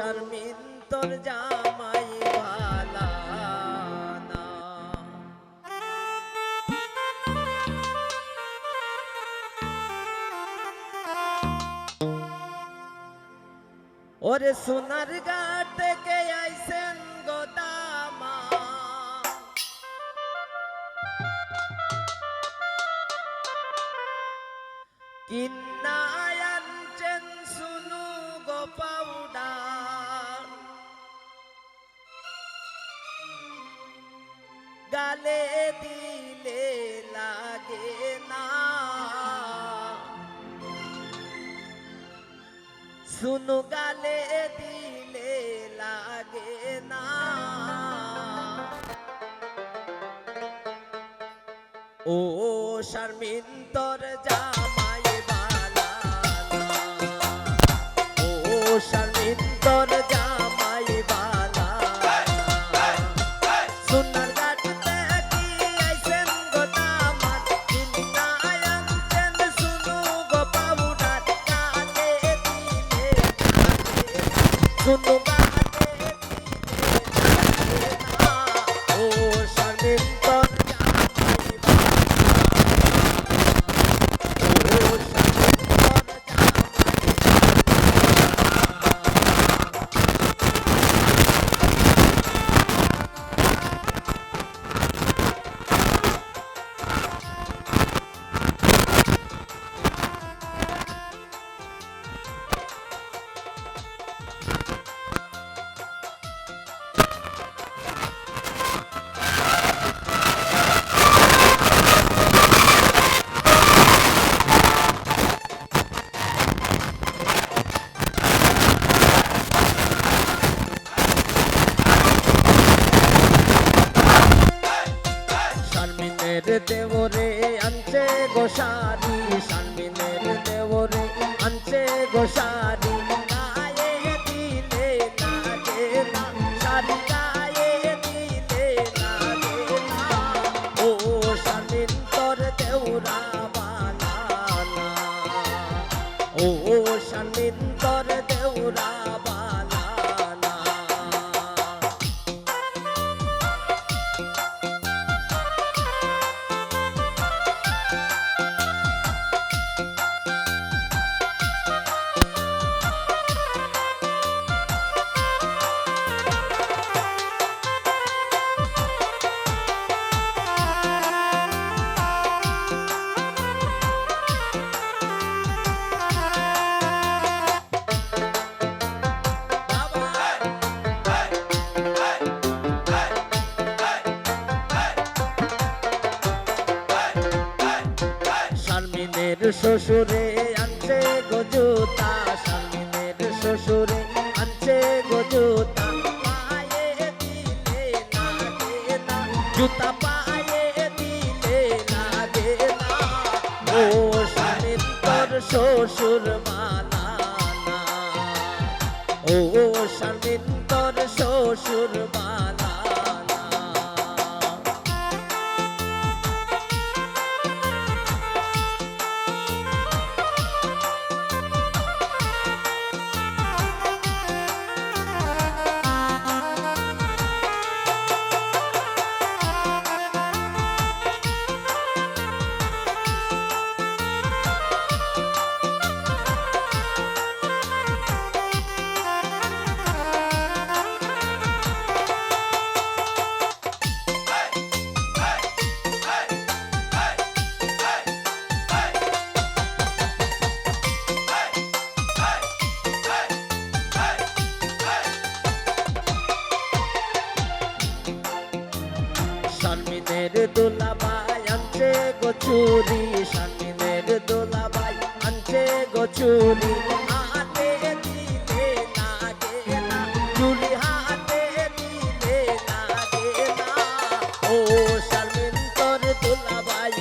শারমিন তোর জামাই ভালা ওরে সোনার ঘাট থেকে আইসেন গোদামা কিন্নায় গালে দিলে লাগে না। শুনু গালে দিলে লাগে না। ও শারমিন, তোর জামাই বালা ও শারমিন শারমিনের দেবরে আনছে গোসারি শারমিনের দেবরে আনছে গোসারি। শারমিনের শ্বশুরে আনছে গজুতা শারমিনের শ্বশুরে আনছে গজুতা পায়ে দিলে না, জুতা পায়ে দিলে না। ও শারমিন তোর শ্বশুর মানা ও শারমিন তোর শ্বশুর মানা গচুরি শারমিনের দোলাবাই আনছে গচুরি হাতে দিলে লাগে না, চুরি হাতে দিলে ও শারমিন তোর বালা